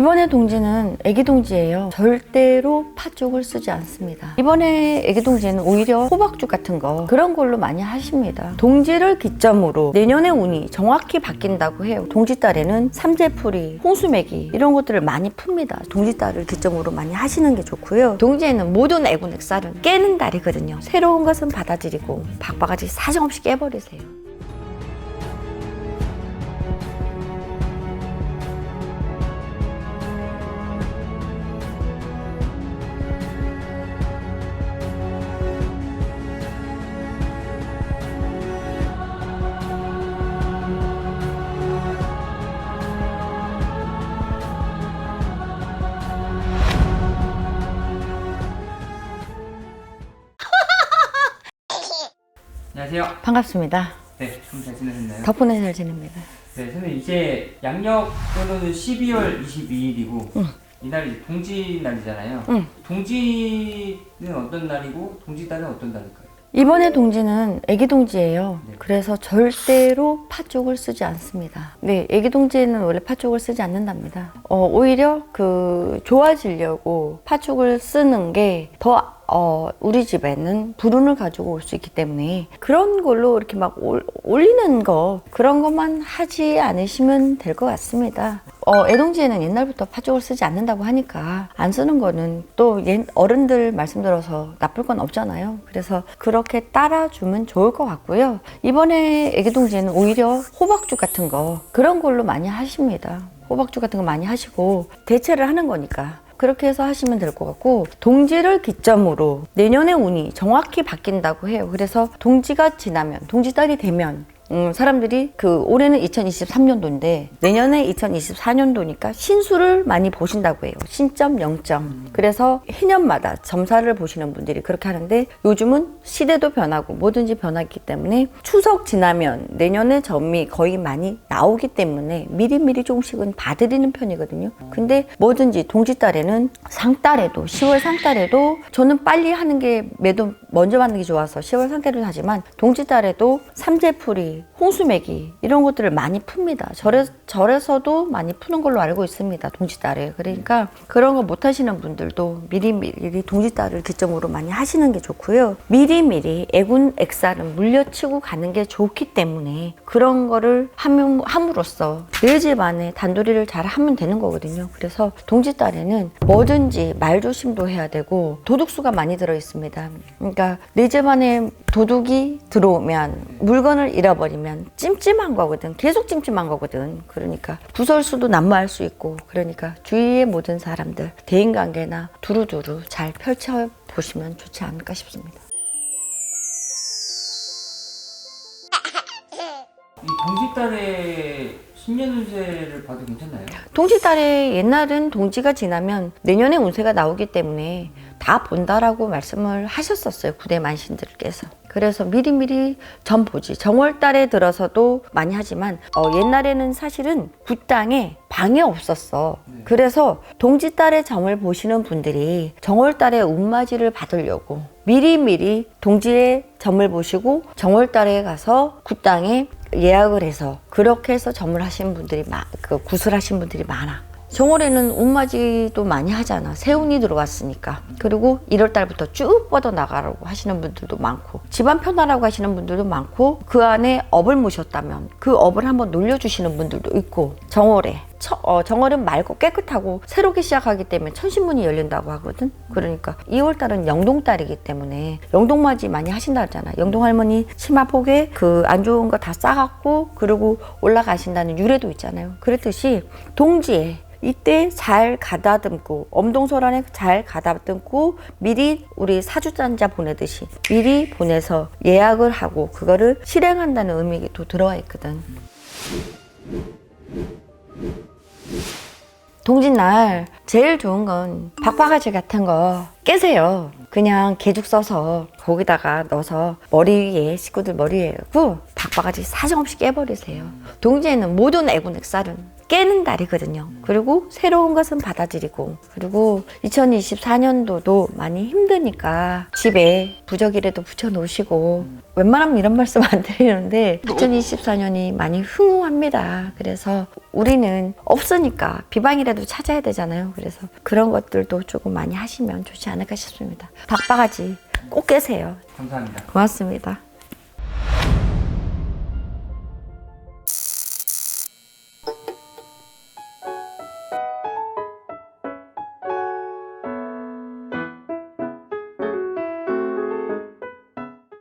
이번에 동지는 애기 동지예요. 절대로 팥죽을 쓰지 않습니다. 이번에 애기 동지는 오히려 호박죽 같은 거 그런 걸로 많이 하십니다. 동지를 기점으로 내년의 운이 정확히 바뀐다고 해요. 동지달에는 삼재풀이, 홍수매기 이런 것들을 많이 풉니다. 동지달을 기점으로 많이 하시는 게 좋고요. 동지에는 모든 애군 액살은 깨는 달이거든요. 새로운 것은 받아들이고 박바가지 사정없이 깨버리세요. 안녕하세요. 반갑습니다. 네, 좀잘 지내셨나요? 덕분에 잘 지냅니다. 네, 선생님 이제 양력 번호는 12월 22일이고 이날이 동지 날이잖아요. 응. 동지는 어떤 날이고 동지달은 어떤 날일까요? 이번에 동지는 애기 동지예요. 네. 그래서 절대로 팥죽을 쓰지 않습니다. 네, 애기 동지에는 원래 팥죽을 쓰지 않는답니다. 어, 오히려 그 좋아지려고 팥죽을 쓰는 게 더 어, 우리 집에는 불운을 가지고 올 수 있기 때문에 그런 걸로 이렇게 막 올, 올리는 거 그런 것만 하지 않으시면 될 것 같습니다. 어, 애동지에는 옛날부터 팥죽을 쓰지 않는다고 하니까 안 쓰는 거는 또 옛 어른들 말씀 들어서 나쁠 건 없잖아요. 그래서 그렇게 따라주면 좋을 것 같고요. 이번에 애기동지에는 오히려 호박죽 같은 거 그런 걸로 많이 하십니다. 호박죽 같은 거 많이 하시고 대체를 하는 거니까. 그렇게 해서 하시면 될 것 같고 동지를 기점으로 내년의 운이 정확히 바뀐다고 해요. 그래서 동지가 지나면 동지달이 되면 음, 사람들이 그 올해는 2023년도인데 내년에 2024년도니까 신수를 많이 보신다고 해요. 신점, 영점. 그래서 해년마다 점사를 보시는 분들이 그렇게 하는데 요즘은 시대도 변하고 뭐든지 변하기 때문에 추석 지나면 내년에 점이 거의 많이 나오기 때문에 미리미리 조금씩은 봐드리는 편이거든요. 근데 뭐든지 동지달에는 상달에도 10월 상달에도 저는 빨리 하는 게 매도 먼저 받는 게 좋아서 10월 상달에도 하지만 동지달에도 삼재풀이, 홍수매기 이런 것들을 많이 풉니다. 절에, 절에서도 많이 푸는 걸로 알고 있습니다. 동지달에. 그러니까 그런 거 못 하시는 분들도 미리미리 동지달을 기점으로 많이 하시는 게 좋고요. 미리미리 애군 액살은 물려치고 가는 게 좋기 때문에 그런 거를 함, 함으로써 내 집안에 단도리를 잘 하면 되는 거거든요. 그래서 동지달에는 뭐든지 말조심도 해야 되고 도둑수가 많이 들어 있습니다. 그러니까 내 집안에 도둑이 들어오면 물건을 잃어버리면 찜찜한 거거든. 계속 찜찜한 거거든. 그러니까 부설수도 난무할 수 있고 그러니까 주위의 모든 사람들 대인관계나 두루두루 잘 펼쳐 보시면 좋지 않을까 싶습니다. 동지달에 신년 운세를 봐도 괜찮나요? 동지달에 옛날은 동지가 지나면 내년에 운세가 나오기 때문에 다 본다라고 말씀을 하셨었어요. 구대 만신들께서. 그래서 미리미리 점 보지. 정월달에 들어서도 많이 하지만 어, 옛날에는 사실은 굿당에 방이 없었어. 그래서 동지달에 점을 보시는 분들이 정월달에 운맞이를 받으려고 미리미리 동지의 점을 보시고 정월달에 가서 굿당에 예약을 해서 그렇게 해서 점을 하신 분들이 마, 그 구슬하신 분들이 많아. 정월에는 운맞이도 많이 하잖아. 세운이 들어왔으니까. 그리고 1월 달부터 쭉 뻗어 나가라고 하시는 분들도 많고, 집안 편하라고 하시는 분들도 많고, 그 안에 업을 모셨다면 그 업을 한번 놀려주시는 분들도 있고, 정월에. 처- 어, 정월은 맑고 깨끗하고 새롭게 시작하기 때문에 천신문이 열린다고 하거든. 그러니까 2월 달은 영동달이기 때문에 영동맞이 많이 하신다 그러잖아. 영동 할머니 치마 폭에 그 안 좋은 거 다 싸갖고 그리고 올라가신다는 유래도 있잖아요. 그랬듯이 동지에 이때 잘 가다듬고 엄동설안에 잘 가다듬고 미리 우리 사주짠자 보내듯이 미리 보내서 예약을 하고 그거를 실행한다는 의미도 들어와 있거든. 동짓날 제일 좋은 건 박바가지 같은 거 깨세요. 그냥 개죽 써서 거기다가 넣어서 머리 위에 식구들 머리 위에 고 박바가지 사정없이 깨버리세요. 동지에는 모든 애군 액살은 깨는 달이거든요. 그리고 새로운 것은 받아들이고 그리고 2024년도도 많이 힘드니까 집에 부적이라도 붙여놓으시고 웬만하면 이런 말씀 안 드리는데 2024년이 많이 흥후합니다. 그래서 우리는 없으니까 비방이라도 찾아야 되잖아요. 그래서 그런 것들도 조금 많이 하시면 좋지 않을까 싶습니다. 박바가지 꼭 깨세요. 감사합니다. 고맙습니다.